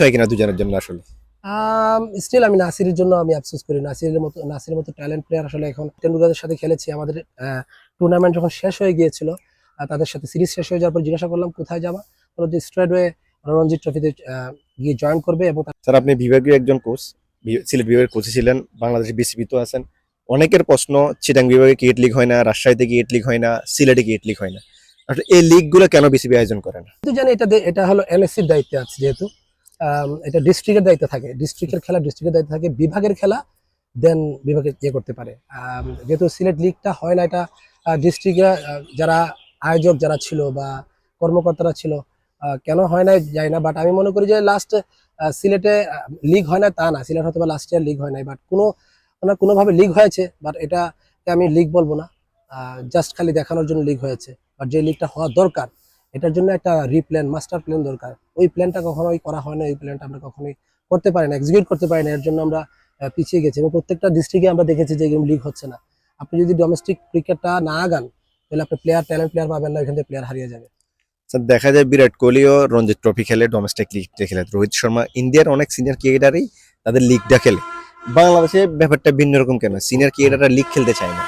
হয় কিনা দুজনের জন্য আসলে? স্টিল আমি নাসিরের জন্য আমি আফসোস করি। নাসিরের মতো নাসিরের মতো ট্যালেন্ট প্লেয়ার আসলে এখন টেন্ডুলকারের সাথে খেলেছি। আমাদের টুর্নামেন্ট যখন শেষ হয়ে গিয়েছিল তাদের সাথে সিরিজ শেষ হয়ে যাওয়ার পর জিজ্ঞাসা করলাম কোথায় যাবা? বলল যে স্ট্রেট ওয়ে রঞ্জি ট্রফিতে গিয়ে জয়েন করবে এবং স্যার আপনি বিভাগীয় একজন কোচ সিলেট বিভাগের কোচ ছিলেন বাংলাদেশে বিসিবি তো আছেন। অনেকের প্রশ্ন চিটাং বিভাগে ক্রিকেট লিগ হয় না রাজশাহীতে ক্রিকেট লিগ হয় না সিলেটে ক্রিকেট লিগ হয় না। আসলে এই লিগগুলো কেন বিসিবি আয়োজন করে না? কিন্তু জানি এটা এটা হলো এনএসসির দায়িত্বে আছে যেহেতু। এটা ডিস্ট্রিক্টের দায়িত্ব থাকে। ডিস্ট্রিক্টের খেলা ডিস্ট্রিক্টের দায়িত্ব থাকে। বিভাগের খেলা দেন বিভাগে ইয়ে করতে পারে। যেহেতু সিলেট লিগটা হয় না, এটা ডিস্ট্রিক্টে যারা আয়োজক যারা ছিল বা কর্মকর্তারা ছিল কেন হয় না যাই না বাট আমি মনে করি যে লাস্ট সিলেটে লিগ হয় না তা না। সিলেট হয়তো বা লাস্ট ইয়ার লিগ হয় নাই বাট কোনো, না কোনোভাবে লিগ হয়েছে বাট এটাকে আমি লিগ বলব না। জাস্ট খালি দেখানোর জন্য লিগ হয়েছে। বাট যে লিগটা হওয়া দরকার এটার জন্য একটা রিপ্ল্যান মাস্টার প্ল্যান দরকার। ওই প্ল্যানটা কখনোই করা হয় না ওই প্ল্যানটা আমরা কখনোই করতে পারি না এক্সিকিউট করতে পারি না এর জন্য আমরা পিছিয়ে গেছি। এবং প্রত্যেকটা ডিস্ট্রিক্টে আমরা দেখেছি যে এরকম লিগ হচ্ছে না। আপনি যদি ডোমেস্টিক ক্রিকেটটা না আগান তাহলে আপনি প্লেয়ার ট্যালেন্ট প্লেয়ার পাবেন না এখান থেকে প্লেয়ার হারিয়ে যাবে। স্যার দেখা যায় বিরাট কোহলিও রঞ্জিত ট্রফি খেলে ডোমেস্টিক লিগটা খেলে। রোহিত শর্মা ইন্ডিয়ার অনেক সিনিয়র ক্রিকেটারই তাদের লিগটা খেলে। বাংলাদেশে ব্যাপারটা ভিন্ন রকম কেন? সিনিয়র ক্রিকেটাররা লিগ খেলতে চায় না।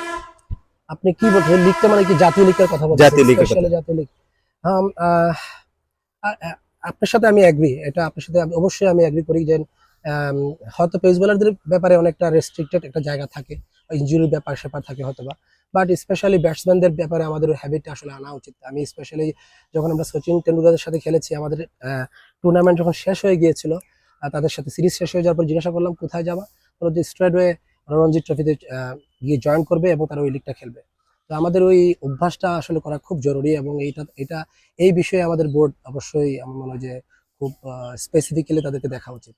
আপনি কি বলছেন? লিগটা মানে কি জাতীয় লিগের কথা বলছেন? জাতীয় কথা। জাতীয় লিগ আপনার সাথে আমি এগ্রি এটা আপনার সাথে অবশ্যই আমি এগ্রি করি যে হয়তো পেস বোলারদের ব্যাপারে অনেকটা রেস্ট্রিক্টেড একটা জায়গা থাকে ইঞ্জুরির ব্যাপার স্যাপার থাকে হয়তো বা বাট স্পেশালি ব্যাটসম্যানদের ব্যাপারে আমাদের হ্যাবিটটা আসলে আনা উচিত। আমি স্পেশালি যখন আমরা সচিন টেন্ডুলকারের সাথে খেলেছি, আমাদের টুর্নামেন্ট যখন শেষ হয়ে গিয়েছিল তাদের সাথে সিরিজ শেষ হয়ে যাওয়ার পর জিজ্ঞাসা করলাম, কোথায় যাবা? বলল যে স্ট্রেট ওয়ে রঞ্জি ট্রফিতে গিয়ে জয়েন করবে এবং তারা ওই লিগটা খেলবে। তো আমাদের ওই অভ্যাসটা আসলে করা খুব জরুরি এবং এইটা এটা এই বিষয়ে আমাদের বোর্ড অবশ্যই আমার মনে হয় যে খুব স্পেসিফিক্যালি তাদেরকে দেখা উচিত।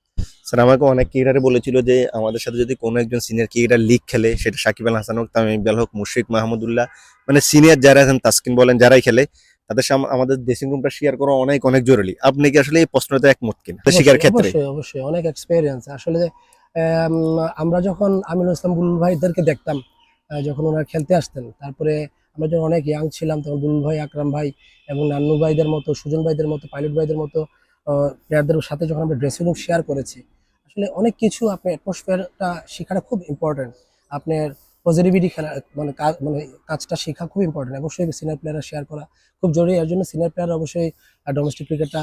স্যার আমাকে অনেক ক্রিকেটারে বলেছিল যে আমাদের সাথে যদি কোনো একজন সিনিয়র ক্রিকেটার লিগ খেলে সেটা সাকিব আল হাসান হোক তামিম ইকবাল হোক মুশফিক মাহমুদুল্লাহ মানে সিনিয়র যারা আছেন তাসকিন বলেন যারাই খেলে তাদের সামনে আমাদের ড্রেসিং রুমটা শেয়ার করা অনেক অনেক জরুরি। আপনি কি আসলে এই প্রশ্নটা একমত কিনা? শিকার ক্ষেত্রে। অবশ্যই অবশ্যই অনেক এক্সপেরিয়েন্স আসলে আম, আমরা যখন আমিনুল ইসলাম বুলুল ভাইদেরকে দেখতাম যখন ওনারা খেলতে আসতেন, তারপরে আমরা যখন অনেক ইয়াং ছিলাম, তখন বুলুল ভাই, আকরাম ভাই এবং নান্নু ভাইদের মতো, সুজন ভাইদের মতো, পাইলট ভাইদের মতো প্লেয়ারদের সাথে যখন আমরা ড্রেসিং রুম শেয়ার করেছি, আসলে অনেক কিছু আপনার অ্যাটমসফিয়ারটা শেখাটা খুব ইম্পর্টেন্ট আপনার পজিটিভিটি খেলা মানে কাজ মানে কাজটা শেখা খুব ইম্পর্টেন্ট অবশ্যই সিনিয়র প্লেয়াররা শেয়ার করা খুব জরুরি। এর জন্য সিনিয়র প্লেয়ার অবশ্যই ডোমেস্টিক ক্রিকেটটা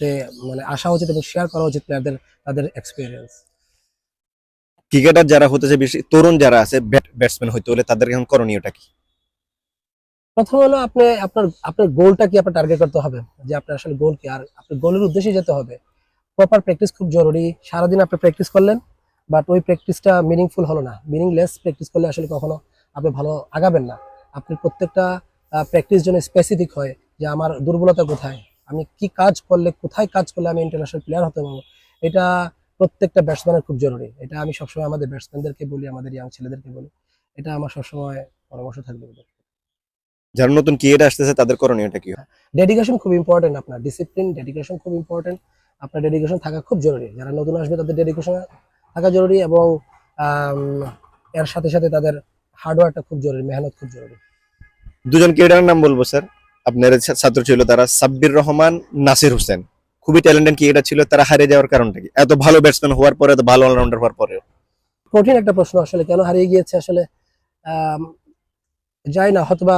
তে মানে আসা উচিত এবং শেয়ার করা উচিত প্লেয়ারদের তাদের এক্সপিরিয়েন্স ক্রিকেটার যারা হতেছে, বেশি তরুণ যারা আছে ব্যাটসম্যান হইতে হলে তাদের এখন করণীয়টা কি? প্রথম হলো আপনি, আপনার আপনার গোলটা কি আপনার টার্গেট করতে হবে? যে আপনার আসলে গোল কি? আর আপনার গোলের উদ্দেশ্যে যেতে হবে। প্রপার প্র্যাকটিস খুব জরুরি। সারাদিন আপনি প্র্যাকটিস করলেন বাট ওই প্র্যাকটিসটা মিনিংফুল হলো না। মিনিংলেস প্র্যাকটিস করলে আসলে কখনো আপনি ভালো আগাবেন না। আপনি প্রত্যেকটা প্র্যাকটিস জন্য স্পেসিফিক হয় যে আমার দুর্বলতা কোথায়? আমি কি কাজ করলে, কোথায় কাজ করলে আমি ইন্টারন্যাশনাল প্লেয়ার হতে পারব? এটা প্রত্যেকটা ব্যাটসম্যানের খুব জরুরি। এটা আমি সবসময় আমাদের ব্যাটসম্যানদেরকে বলি আমাদের ইয়াং ছেলেদেরকে বলি। এটা আমার সবসময় পরামর্শ থাকবে যারা নতুন ক্রিকেট আসতেছে তাদের করণীয়টা কি? ডেডিকেশন খুব ইম্পর্টেন্ট আপনার। ডিসিপ্লিন ডেডিকেশন খুব ইম্পর্টেন্ট আপনার ডেডিকেশন থাকা খুব জরুরি। যারা নতুন আসবে তাদের ডেডিকেশন থাকা জরুরি এবং এর সাথে সাথে তাদের হার্ডওয়ার্কটা খুব জরুরি মেহনত খুব জরুরি। দুজন ক্রিকেটারের নাম বলব স্যার? আপনার ছাত্র ছিল তারা সাব্বির রহমান নাসির হোসেন। খুবই ট্যালেন্টেড ক্রিকেটার ছিল তারা হারিয়ে যাওয়ার কারণটা কি? এত ভালো ব্যাটসম্যান হওয়ার পরে এত ভালো অলরাউন্ডার হওয়ার পরেও? কঠিন একটা প্রশ্ন আসলে কেন হারিয়ে গিয়েছে আসলে? যাই না হয়তোবা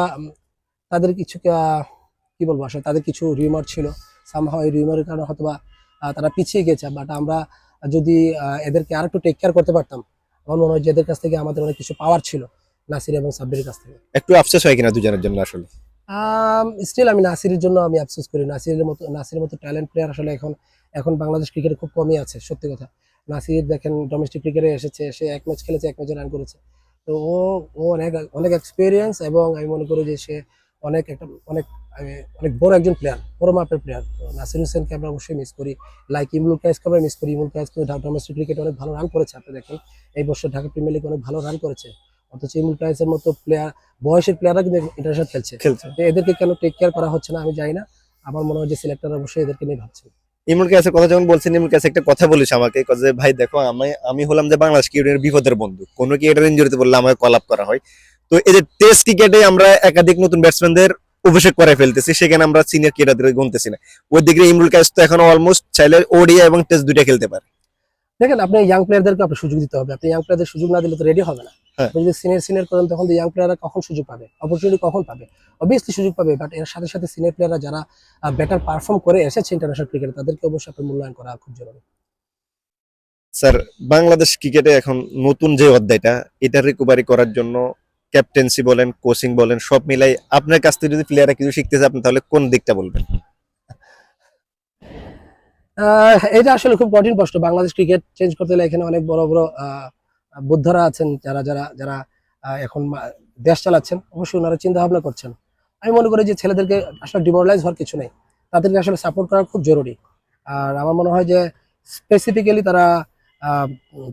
তাদের কিছু কি বলব আসলে তাদের কিছু রিউমার ছিল। সামহাও এই রিউমারের কারণে হয়তোবা তারা পিছিয়ে গেছে। বাট আমরা যদি এদেরকে আর একটু টেক কেয়ার করতে পারতাম আমার মনে হয় যে এদের কাছ থেকে আমাদের অনেক কিছু পাওয়ার ছিল নাসির এবং সাব্বিরের কাছ থেকে। একটু আফসোস হয় কিনা দুজনের জন্য আসলে? স্টিল আমি নাসিরের জন্য আমি আফসোস করি। নাসিরের মতো নাসিরের মতো ট্যালেন্ট প্লেয়ার আসলে এখন এখন বাংলাদেশ ক্রিকেটে খুব কমই আছে, সত্যি কথা। নাসির দেখেন ডোমেস্টিক ক্রিকেটে এসেছে, সে এক ম্যাচ খেলেছে, এক ম্যাচে রান করেছে। তো ও ও অনেক অনেক এক্সপিরিয়েন্স এবং আমি মনে করি যে সে অনেক একটা অনেক অনেক বড় একজন প্লেয়ার বড় মাপের প্লেয়ার তো নাসির হোসেনকে আমরা অবশ্যই মিস করি। লাইক ইমরুল কায়েসকে আমরা মিস করি। ইমরুল কায়েস কিন্তু ডোমেস্টিক ক্রিকেটে অনেক ভালো রান করেছে, আপনি দেখেন। এই বছর ঢাকা প্রিমিয়ার লিগে অনেক ভালো রান করেছে। অথচ ইমরুল কায়েসের মতো প্লেয়ার বয়সের প্লেয়াররা কিন্তু ইন্টারন্যাশনাল খেলছে। খেলছে। এদেরকে কেন টেক কেয়ার করা হচ্ছে না আমি জানি না। আমার মনে হয় যে সিলেক্টর অবশ্যই এদেরকে নিয়ে ভাবছে। ইমরুল কাসের কথা যখন বলছেন ইমরুল কাছে একটা কথা বলেছে আমাকে যে ভাই দেখো আমি আমি হলাম যে বাংলাদেশ ক্রিকেটের বিপদের বন্ধু। কোনো ক্রিকেটার ইঞ্জুরিতে বললে আমাকে কল আপ করা হয়? তো এই যে টেস্ট ক্রিকেটে আমরা একাধিক নতুন ব্যাটসম্যানদের অভিষেক করে ফেলতেছি সেখানে আমরা সিনিয়র ক্রিকেটারদের গুনতেছি না। ওই দিকে ইমরুল কায়েস তো এখন অলমোস্ট চাইলে ওডিয়া এবং টেস্ট দুইটা খেলতে পারে। দেখেন আপনি ইয়াং প্লেয়ারদেরকে আপনি সুযোগ দিতে হবে। আপনি ইয়াং প্লেয়ারদের সুযোগ না দিলে তো রেডি হবে না। হ্যাঁ। যদি সিনিয়র সিনিয়র করেন তখন তো ইয়াং প্লেয়াররা কখন সুযোগ পাবে? অপরচুনিটি কখন পাবে? অবভিয়াসলি সুযোগ পাবে বাট এর সাথে সাথে সিনিয়র প্লেয়াররা যারা বেটার পারফর্ম করে এসেছে ইন্টারন্যাশনাল ক্রিকেটে তাদেরকে অবশ্যই আপনার মূল্যায়ন করা খুব জরুরি। স্যার বাংলাদেশ ক্রিকেটে এখন নতুন যে অধ্যায়টা এটা রিকভারি করার জন্য ক্যাপ্টেন্সি বলেন কোচিং বলেন সব মিলাই আপনার কাছ থেকে যদি প্লেয়াররা কিছু শিখতে চায় আপনি তাহলে কোন দিকটা বলবেন? এটা আসলে খুব কঠিন প্রশ্ন। বাংলাদেশ ক্রিকেট চেঞ্জ করতে হলে এখানে অনেক বড় বড় বুদ্ধরা আছেন, যারা যারা যারা এখন দেশ চালাচ্ছেন। অবশ্যই ওনারা চিন্তা ভাবনা করছেন। আমি মনে করি যে ছেলেদেরকে আসলে ডিমোরালাইজ হওয়ার কিছু নেই। তাদেরকে আসলে সাপোর্ট করা খুব জরুরি। আর আমার মনে হয় যে স্পেসিফিক্যালি তারা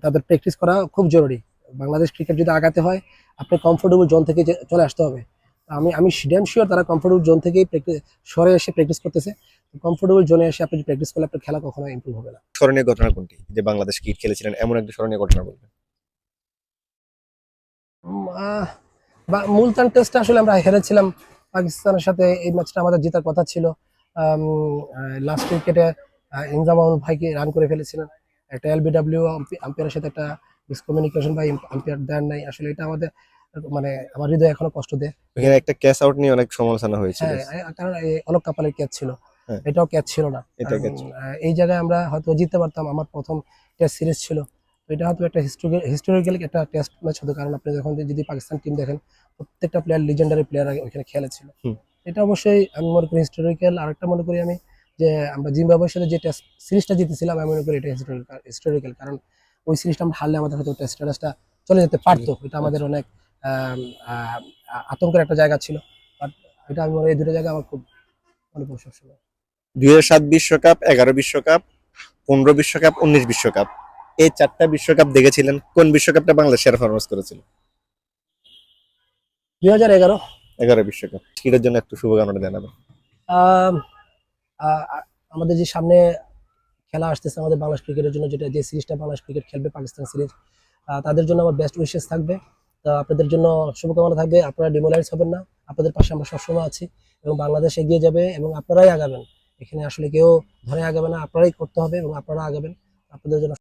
তাদের প্র্যাকটিস করা খুব জরুরি। বাংলাদেশ ক্রিকেট যদি আগাতে হয় আপনি কমফোর্টেবল জোন থেকে চলে আসতে হবে। আমি আমি ড্যাম শিওর তারা কমফোর্টেবল জোন থেকেই প্র্যাকটিস সরে এসে প্র্যাকটিস করতেছে। কমফোর্টেবল জোনে এসে আপনি প্র্যাকটিস করলে আপনার খেলা কখনো ইমপ্রুভ হবে না। স্মরণীয় ঘটনা কোনটি? যে বাংলাদেশ ক্রিকেট খেলেছিলেন এমন একটা স্মরণীয় ঘটনা বলবেন। মুলতান টেস্টে আসলে আমরা হেরেছিলাম পাকিস্তানের সাথে এই ম্যাচটা আমাদের জেতার কথা ছিল। লাস্ট উইকেটে ইনজামাউল ভাইকে রান করে ফেলেছিলেন। একটা এলবিডব্লিউ আম্পায়ারের সাথে একটা মিসকমিউনিকেশন বা আম্পায়ার দেন নাই। আসলে এটা আমাদের মানে আমার হৃদয় এখনও কষ্ট দেয়। এখানে একটা ক্যাচ আউট নিয়ে অনেক সমালোচনা হয়েছিল। হ্যাঁ কারণ অলোক কাপালের ক্যাচ ছিল। এটাও ক্যাচ ছিল না। এই জায়গায় আমরা হয়তো জিততে পারতাম আমার প্রথম টেস্ট সিরিজ ছিল। এটা হয়তো একটা হিস্টোরিক্যাল একটা টেস্ট ম্যাচ হতো কারণ আপনি যখন যদি পাকিস্তান টিম দেখেন প্রত্যেকটা প্লেয়ার লিজেন্ডারি প্লেয়ার ওইখানে খেলেছিল। এটা অবশ্যই আমি মনে করি হিস্টোরিক্যাল আরেকটা মনে করি আমি যে আমরা জিম্বাবুয়ের সাথে যে টেস্ট সিরিজটা জিতেছিলাম আমি মনে করি এটা হিস্টোরিক্যাল কারণ ওই সিরিজটা আমরা হারলে আমাদের হয়তো টেস্ট স্ট্যাটাসটা চলে যেতে পারতো। এটা আমাদের অনেক আতঙ্কের একটা জায়গা ছিল। বাট এটা আমি মনে এই দুটো জায়গা আমার খুব মনে সবসময়। দুই হাজার সাত বিশ্বকাপ এগারো বিশ্বকাপ পনেরো বিশ্বকাপ উনিশ বিশ্বকাপ। এই চারটা বিশ্বকাপ দেখেছিলেন কোন বিশ্বকাপটা বাংলাদেশ সেরা পারফরমেন্স করেছিল? দুই হাজার এগারো। এগারো বিশ্বকাপ। ক্রিকেটের জন্য একটু শুভকামনা জানাবেন। আমাদের যে সামনে খেলা আসতেছে আমাদের বাংলাদেশ ক্রিকেটের জন্য যেটা যে সিরিজটা বাংলাদেশ ক্রিকেট খেলবে পাকিস্তান সিরিজ তাদের জন্য আমার বেস্ট উইশেস থাকবে। তা আপনাদের জন্য শুভকামনা থাকবে। আপনারা ডিমোলাইজ হবেন না। আপনাদের পাশে আমরা সবসময় আছি এবং বাংলাদেশ এগিয়ে যাবে এবং আপনারাই আগাবেন। এখানে আসলে কেউ ধরে আগাবে না আপনারাই করতে হবে এবং আপনারা আগাবেন। আপনাদের জন্য